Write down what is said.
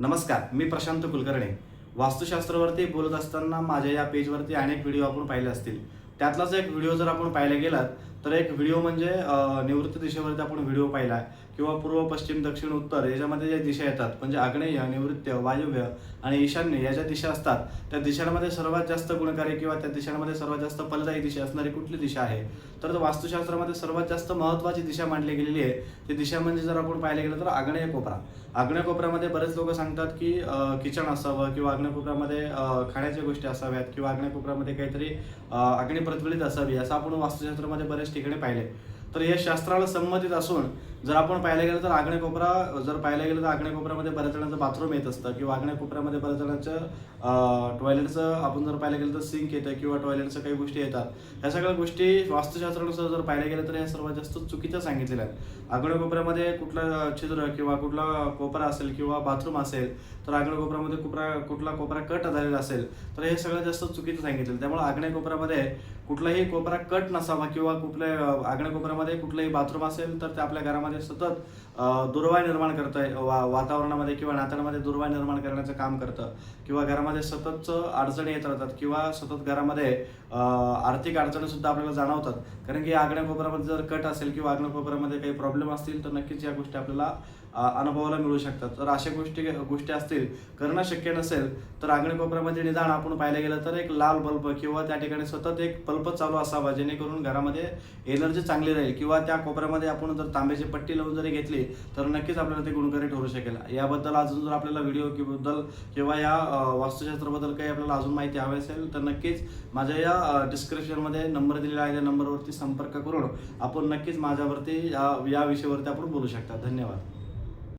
नमस्कार मी प्रशांत कुलकर्णी. वास्तुशास्त्रावरती बोलत असताना माझ्या या पेजवरती अनेक व्हिडिओ आपण पाहिले असतील. त्यातलाच एक व्हिडिओ जर आपण पाहायला गेलात तर एक व्हिडिओ म्हणजे निवृत्त दिशेवरती आपण व्हिडिओ पाहिला. किंवा पूर्व पश्चिम दक्षिण उत्तर याच्यामध्ये ज्या दिशा येतात म्हणजे आग्नेय निवृत्त वायव्य आणि ईशान्य या ज्या दिशा असतात त्या दिशांमध्ये सर्वात जास्त गुणकारी किंवा त्या दिशांमध्ये सर्वात जास्त फलदायी दिशा असणारी कुठली दिशा आहे? तर वास्तुशास्त्रामध्ये सर्वात जास्त महत्त्वाची दिशा मांडली गेलेली आहे. ती दिशा म्हणजे जर आपण पाहायला गेलं तर आग्नेय कोपरा. आग्नेय कोपऱ्यामध्ये बरेच लोक सांगतात की किचन असावं किंवा आग्नेय कोपऱ्यामध्ये खाण्याच्या गोष्टी असाव्यात किंवा आग्नेय कोपऱ्यामध्ये काहीतरी अं, अग्नी प्रज्वलित असावी असं आपण वास्तुशास्त्रामध्ये बरेच ठिकाणी पाहिले तर हे शास्त्राला संबंधित असून जर आपण पाहायला गेलं तर आगणे कोपरा जर पाहायला गेलं तर आगणे कोपऱ्यामध्ये बऱ्याच जणांचं बाथरूम येत असतं किंवा आग्नेय कोपऱ्यामध्ये बऱ्याच जणांचं टॉयलेटचं आपण जर पाहायला गेलं तर सिंक येतं किंवा टॉयलेटचं काही गोष्टी येतात. या सगळ्या गोष्टी वास्तुशास्त्रानुसार जर पाहायला गेलं तर या सर्वात जास्त चुकीच्या सांगितलेल्या आहेत. आगणे कोपऱ्यामध्ये कुठलं छिद्र किंवा कुठला कोपरा असेल किंवा बाथरूम असेल तर आगणे कोपऱ्यामध्ये कोपरा कुठला कोपरा कट झालेला असेल तर हे सगळं जास्त चुकीचं सांगितलेलं त्यामुळे आग्नेय कोपऱ्यामध्ये कुठलाही कोपरा कट नसावा किंवा कुठल्या आग्नेय कोपऱ्यामध्ये कुठलंही बाथरूम असेल तर ते आपल्या घरामध्ये सतत अं, दुर्वाय निर्माण करतं वा वातावरणामध्ये किंवा नात्यांमध्ये दुर्वाय निर्माण करण्याचं काम करतं. किंवा घरामध्ये सततच अडचणी येत राहतात किंवा सतत घरामध्ये आर्थिक अडचणी सुद्धा आपल्याला जाणवतात. कारण की आग्नेय कोपऱ्यामध्ये जर कट असेल किंवा आग्नेय कोपऱ्यामध्ये काही प्रॉब्लेम असतील तर नक्कीच या गोष्टी आपल्याला अनुभवाला अनुभवायला मिळू शकतात. तर अशा गोष्टी गोष्टी असतील करणं शक्य नसेल तर आग्नेय कोपऱ्यामध्ये निदान आपण पाहायला गेलं तर एक लाल बल्ब किंवा त्या ठिकाणी सतत एक बल्ब चालू असावा जेणेकरून घरामध्ये एनर्जी चांगली राहील. किंवा त्या कोपऱ्यामध्ये आपण जर तांब्याचे पट्टी लावून जरी घेतली तर नक्कीच आपल्याला ते गुणकारी ठरू शकेल. याबद्दल अजून जर आपल्याला व्हिडिओ बद्दल किंवा या वास्तुशास्त्राबद्दल काही आपल्याला अजून माहिती हवी असेल तर नक्कीच माझ्या या डिस्क्रिप्शनमध्ये नंबर दिलेला आहे त्या नंबरवरती संपर्क करून आपण नक्कीच माझ्यावरती या या विषयावरती आपण बोलू शकता. धन्यवाद.